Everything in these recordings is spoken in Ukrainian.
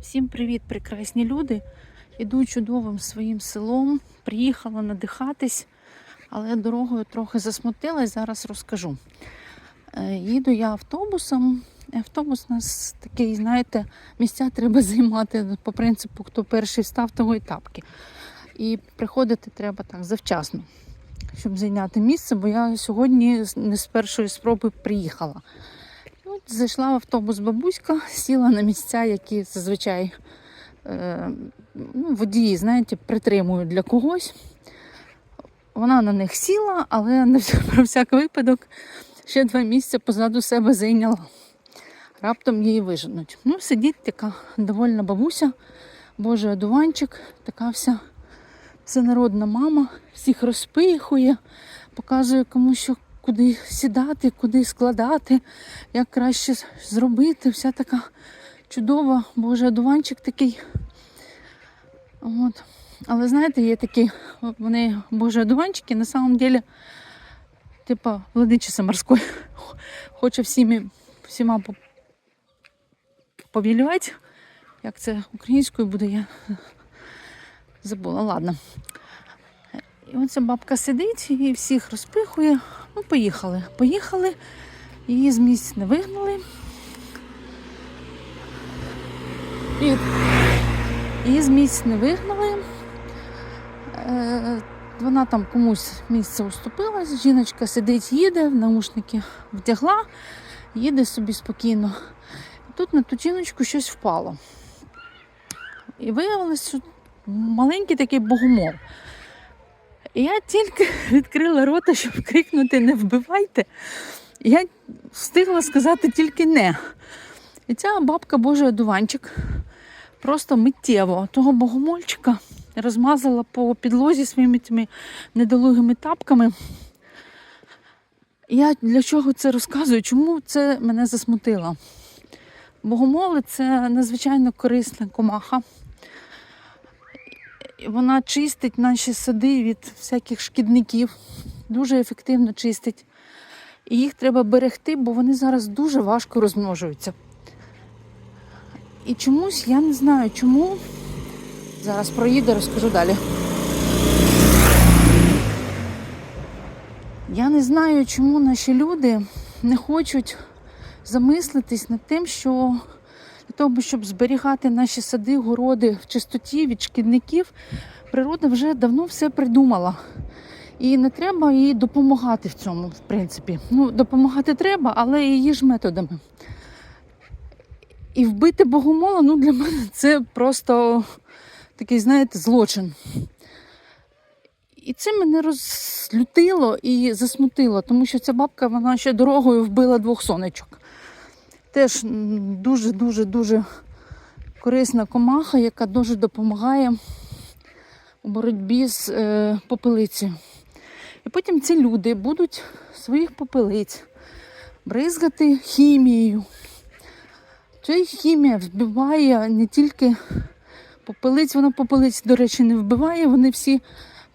Всім привіт, прекрасні люди. Іду чудовим своїм селом. Приїхала надихатись, але дорогою трохи засмутилась, зараз розкажу. Е, Їду я автобусом. Автобус у нас такий, знаєте, місця треба займати по принципу, хто перший встав, того і тапки. І приходити треба так завчасно, щоб зайняти місце, бо я сьогодні не з першої спроби приїхала. Зайшла в автобус бабуська, сіла на місця, які зазвичай е, ну, водії, знаєте, притримують для когось. Вона на них сіла, але на про всяк випадок ще два місця позаду себе зайняла. Раптом її виженуть. Ну, сидить така довольна бабуся, божий одуванчик, така вся всенародна мама, всіх розпихує, показує кому що куди сідати, куди складати, як краще зробити. Вся така чудова, боже, одуванчик такий. От. Але знаєте, є такі, вони боже одуванчики, на самом деле, типа владичиця морської. Хоче всіми, всіма повілювати. Як це українською буде, я забула. Ладно. І оця бабка сидить і всіх розпихує. Ну, поїхали. Поїхали. Її з місць не вигнали. І її з місць не вигнали. Е, вона там комусь місце уступила. Жіночка сидить, їде, наушники вдягла, їде собі спокійно. Тут на ту жіночку щось впало. І виявилось, що маленький такий богомол. І я тільки відкрила рота, щоб крикнути не вбивайте. Я встигла сказати тільки не. І ця бабка Божий одуванчик просто миттєво того богомольчика розмазала по підлозі своїми тими недолугими тапками. Я для чого це розказую? Чому це мене засмутило? Богомоли це надзвичайно корисна комаха. Вона чистить наші сади від всяких шкідників, дуже ефективно чистить. І їх треба берегти, бо вони зараз дуже важко розмножуються. І чомусь я не знаю, чому. Зараз проїду, розкажу далі. Я не знаю, чому наші люди не хочуть замислитись над тим, що для того, щоб зберігати наші сади, городи в чистоті від шкідників, природа вже давно все придумала. І не треба їй допомагати в цьому, в принципі. Ну, допомагати треба, але її ж методами. І вбити богомола, ну для мене це просто такий, знаєте, злочин. І це мене розлютило і засмутило, тому що ця бабка вона ще дорогою вбила двох сонечок. Теж дуже-дуже дуже корисна комаха, яка дуже допомагає у боротьбі з е, попелицею. І потім ці люди будуть своїх попелиць бризгати хімією. Ця хімія вбиває не тільки попелиць, вона попелиць, до речі, не вбиває. Вони всі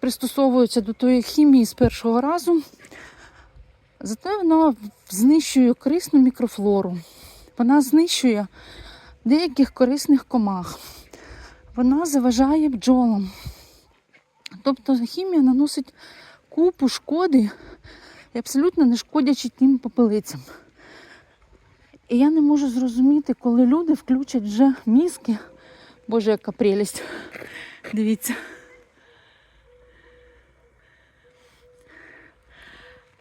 пристосовуються до тої хімії з першого разу. Зате вона знищує корисну мікрофлору. Вона знищує деяких корисних комах. Вона заважає бджолам. Тобто хімія наносить купу шкоди і абсолютно не шкодячи тим попелицям. І я не можу зрозуміти, коли люди включать вже мізки. Боже, яка прелість. Дивіться.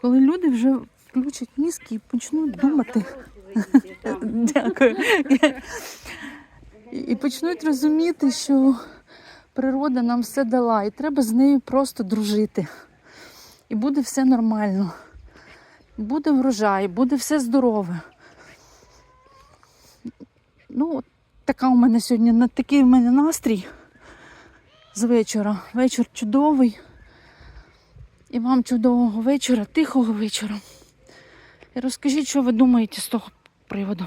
Коли люди вже включать мізки і почнуть думати. Дякую. І- почнуть розуміти, що природа нам все дала, і треба з нею просто дружити. І буде все нормально. Буде врожай, буде все здорове. Ну, така у мене сьогодні, такий у мене настрій з вечора. Вечір чудовий. І вам чудового вечора, тихого вечора. І розкажіть, що ви думаєте з того приводу.